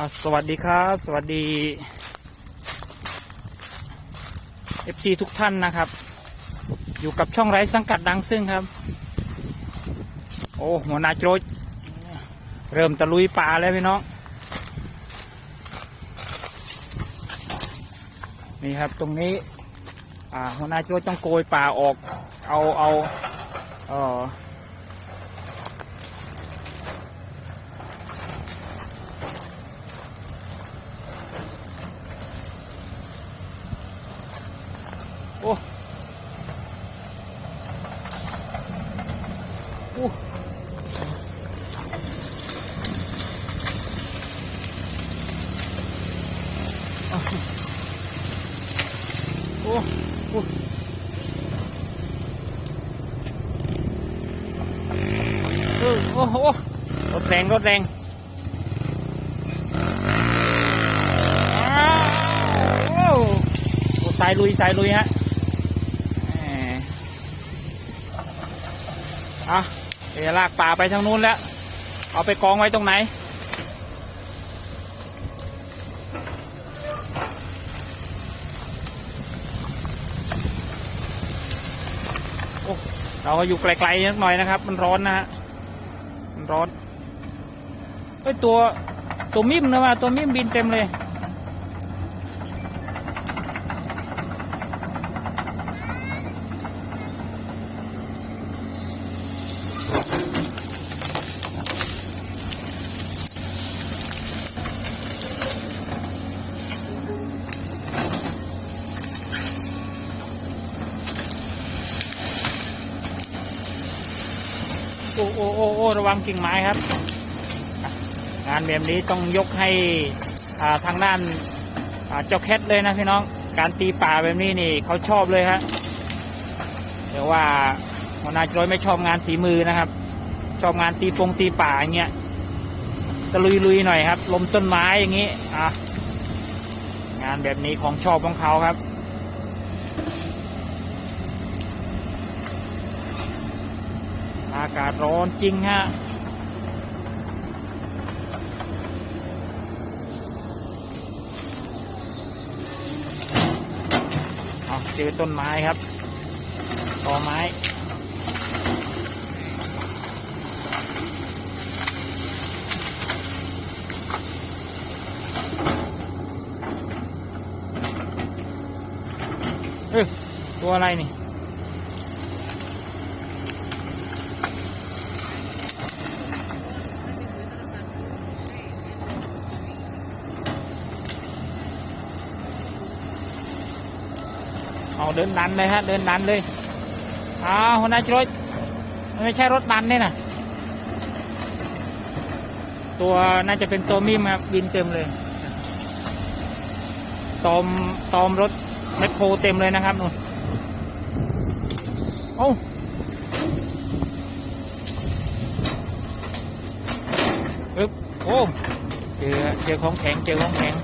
สวัสดีครับ สวัสดี FC ทุกท่านนะครับ อยู่กับช่องไร้สังกัดดังซึ่งครับ โอ้หัวนาโจยเริ่มตะลุยป่าแล้วพี่น้อง นี่ครับตรงนี้ อ่าหัวนาโจยต้องโกยป่าออก เอาเอาเออ โอ้โอ้อะโอ้โอ้เออโอ้โหรถแรงรถแรงโอ้โอ้สายลุยสายลุยฮะ อะเดี๋ยวลากป่าไปทางนู้นแล้ว เอาไปกองไว้ตรงไหนโอ้เราอยู่ไกลๆนิดหน่อยนะครับ มันร้อนนะฮะ มันร้อนเอ้ยตัวตัวมิมนะว่าตัวมิมบินเต็มเลย อ้โอ้โอ้โอ้ระวังกิ่งไม้ครับ งานแบบนี้ต้องยกให้ทางด้านเจ้าแคทเลยนะพี่น้อง การตีป่าแบบนี้นี่เขาชอบเลยฮะเดี๋ยวว่าหัวหนาจอยไม่ชอบงานสีมือนะครับ ชอบงานตีปงตีป่าอย่างเงี้ยตะลุยลุยๆหน่อยครับ ลมต้นไม้อย่างงี้อะงานแบบนี้ของชอบของเขาครับ อากาศร้อนจริงฮะเอาเจอต้นไม้ครับตอไม้เอ้ยตัวอะไรนี่ เอาเดินดันเลยฮะเดินดันเลยอ้าวหัวหน้าจรถมันไม่ใช่รถดันนี่นะตัวน่าจะเป็นตัวมิมครับบินเต็มเลยตอมตอมรถแมคโครเต็มเลยนะครับนู่นโอ้าอึ๊บโอ้เจอเจอของแข็งเจอของแข็ง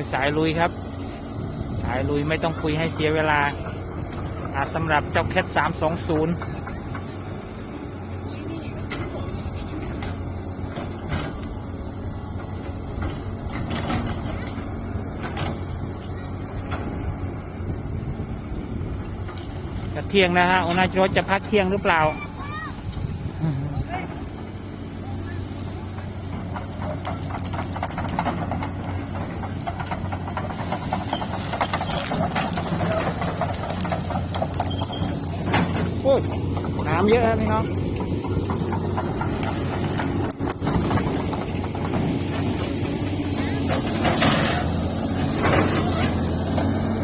เจอสายลุยครับ สายลุยไม่ต้องคุยให้เสียเวลาสำหรับเจ้าแคทสามสองศูนย์จะเที่ยงนะฮะโอนาจรจะพักเที่ยงหรือเปล่า อ้ยน้ำเยอะครับพี่น้อง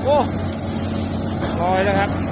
โอ้ลอยแล้วครับ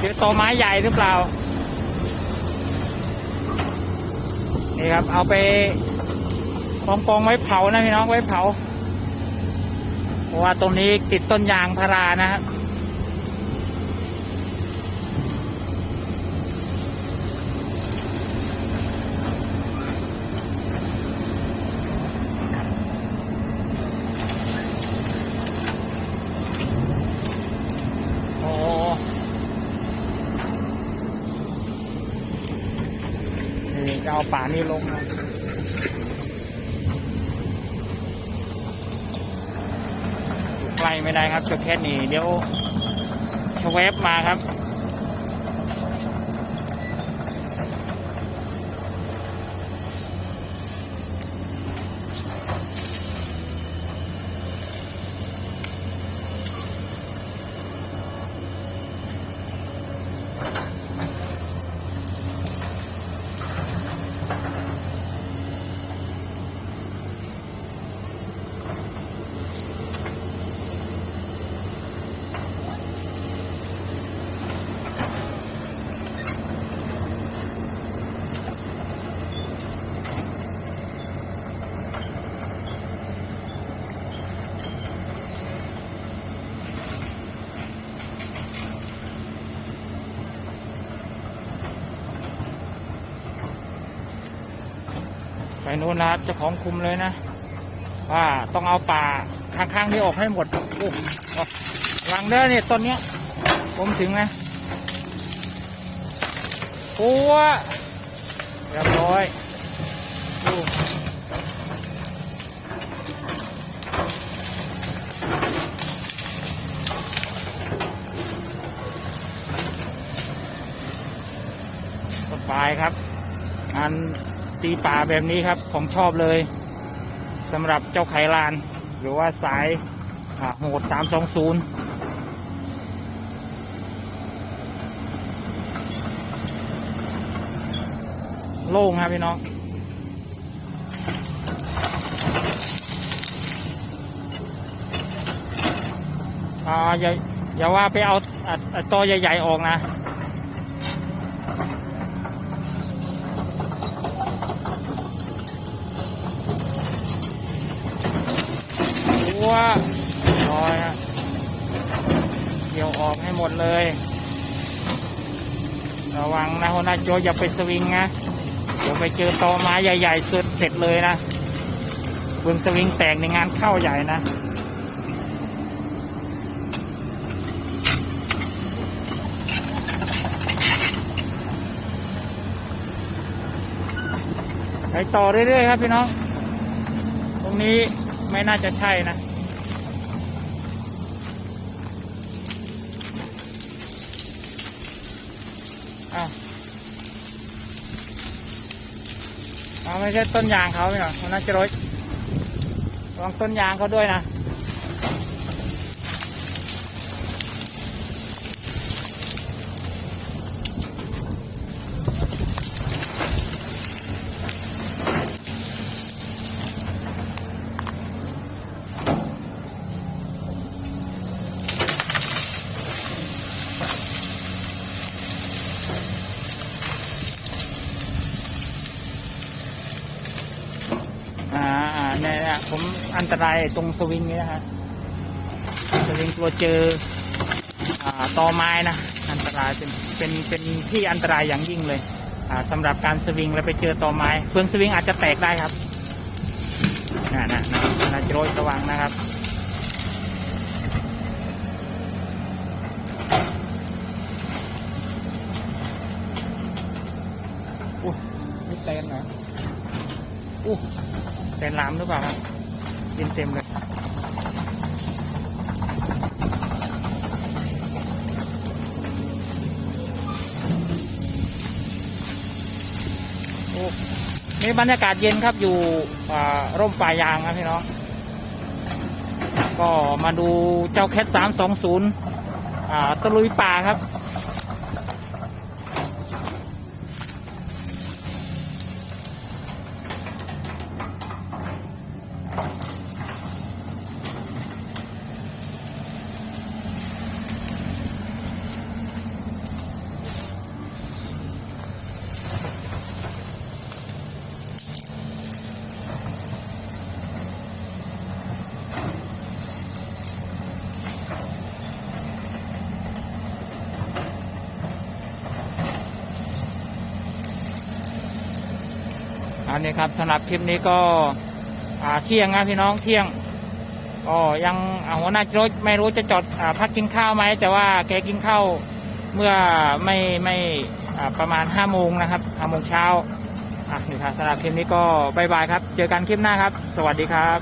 โอตอไม้ใหญ่หรือเปล่า นี่ครับ เอาไปปองปองๆไว้เผานะพี่น้องไว้เผา เพราะว่าตรงนี้ติดต้นยางพารานะครับ โอ้นี่ จะเอานีลงนะไกลไม่ได้ครับจุดแค่นี้เดี๋ยวชเวฟมาครับ ไปนู้นนะครับจ้าของคุมเลยนะ ว่าต้องเอาป่าข้างๆนี้ออกให้หมดโอ้เอาวางเด้อเนี่ยต้นเนี้ย ผมถึงนะปัวเรียบร้อยดูสบายครับงาน ตีป่าแบบนี้ครับของชอบเลยสำหรับเจ้าไขลาน หรือว่าสายอ่าโหด 320โล่งครับพี่น้อง อ่าอย่าอย่าว่าไปเอาอะอะตอใหญ่ ๆ ออกนะ ตัวรอยฮะเกี่ยวออกให้หมดเลย ระวังนะหัวหน้าโจอย่าไปสวิงนะเดี๋ยวไปเจอตอไม้ใหญ่ๆสุดเสร็จเลยนะเบืองสวิงแตกในงานเข้าใหญ่นะไปต่อเรื่อยๆครับพี่น้อง ตรงนี้ไม่น่าจะใช่นะ อ้าวเอา ไม่ใช่ต้นยางเขาเนี่ยมันน่าจะรถรยลองต้นยางเขาด้วยนะ อ่าอ่าเนี่ยเนี่ย ผมอันตรายตรงสวิงนี้นะฮะสวิงกลัวเจออตอไม้นะ อันตรายเป็นเป็นเป็นที่อันตรายอย่างยิ่งเลยอ่าสำหรับการสวิงแล้วไปเจอตอไม้เฟืองสวิงอาจจะแตกได้ครับน่ะนะนะนะจะโรยระวังนะครับอู้นี่เต็นเหรออู้เต็นลามหรือเปล่าครับ เต็มเต็มเลยโอ้นี่บรรยากาศเย็นครับอยู่ร่มป่ายางครับพี่น้อง ก็มาดูเจ้าแคทสามสองศูนย์ตะลุยป่าครับ อันนี้ครับสำหรับคลิปนี้ก็เที่ยงนะพี่น้องเที่ยงก็ยังหัวหน้ารถไม่รู้จะจอดอพักกินข้าวไหมแต่ว่าแกกินข้าวเมื่อไม่ไม่ประมาณห้าโมงนะครับห้าโมงเช้าอะนี่ครับสำหรับคลิปนี้ก็บายบายครับ เจอกันคลิปหน้าครับ สวัสดีครับ